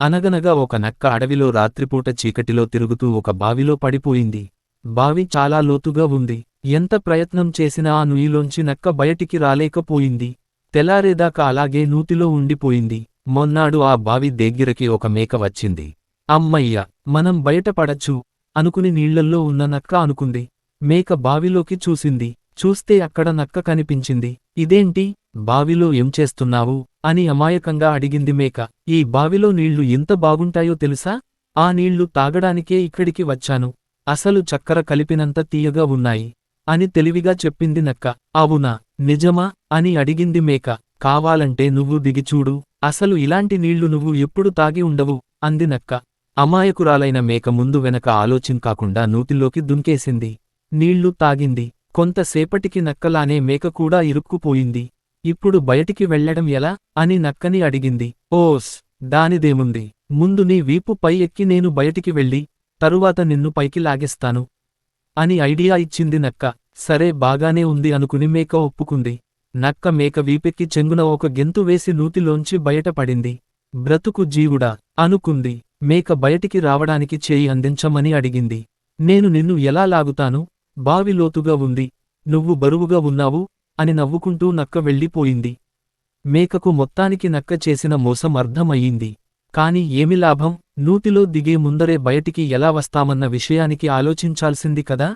అనగనగా ఒక నక్క అడవిలో రాత్రిపూట చీకటిలో తిరుగుతూ ఒక బావిలో పడిపోయింది. బావి చాలా లోతుగా ఉంది. ఎంత ప్రయత్నం చేసినా ఆ నుయ్యిలోంచి నక్క బయటికి రాలేకపోయింది. తెల్లారేదాకా అలాగే నూతిలో ఉండిపోయింది. మొన్నాడు ఆ బావి దగ్గరకి ఒక మేక వచ్చింది. అమ్మయ్య మనం బయటపడచ్చు అనుకుని నీళ్ళల్లో ఉన్న నక్క అనుకుంది. మేక బావిలోకి చూసింది. చూస్తే అక్కడ నక్క కనిపించింది. ఇదేంటి? బావిలో ఏం చేస్తున్నావు? అని అమాయకంగా అడిగింది మేక. ఈ బావిలో నీళ్ళు ఎంత బాగుంటాయో తెలుసా? ఆ నీళ్ళు తాగడానికే ఇక్కడికి వచ్చాను. అసలు చక్కెర కలిపినంత తీయగా ఉన్నాయి అని తెలివిగా చెప్పింది నక్క. అవునా? నిజమా? అని అడిగింది మేక. కావాలంటే నువ్వు దిగిచూడు అసలు ఇలాంటి నీళ్ళు నువ్వు ఎప్పుడు తాగి ఉండవు అంది నక్క. అమాయకురాలైన మేక ముందు వెనక ఆలోచింకాకుండా నూతిలోకి దుంకేసింది. నీళ్ళు తాగింది. కొంతసేపటికి నక్కలానే మేక కూడా ఇరుక్కుపోయింది. ఇప్పుడు బయటికి వెళ్ళడం ఎలా? అని నక్కని అడిగింది. ఓస్ దానిదేముంది? ముందు నీ వీపు పై ఎక్కి నేను బయటికి వెళ్ళి తరువాత నిన్ను పైకి లాగేస్తాను. అని ఐడియా ఇచ్చింది నక్క. సరే బాగానే ఉంది అనుకుని మేక ఒప్పుకుంది. నక్క మేక వీపెక్కి చెంగున ఒక గెంతు వేసి నూతిలోంచి బయటపడింది. బ్రతుకు జీవుడా అనుకుంది. మేక బయటికి రావడానికి చేయి అందించమని అడిగింది. నేను నిన్ను ఎలా లాగుతాను? బావి లోతుగా ఉంది. నువ్వు బరువుగా ఉన్నావు అని నవ్వుకుంటూ నక్క వెళ్ళిపోయింది. మేకకు మొత్తానికి నక్క చేసిన మోసం అర్థమయ్యింది. కాని ఏమి లాభం? నూతిలో దిగే ముందరే బయటికి ఎలా వస్తామన్న విషయానికి ఆలోచించాల్సింది కదా?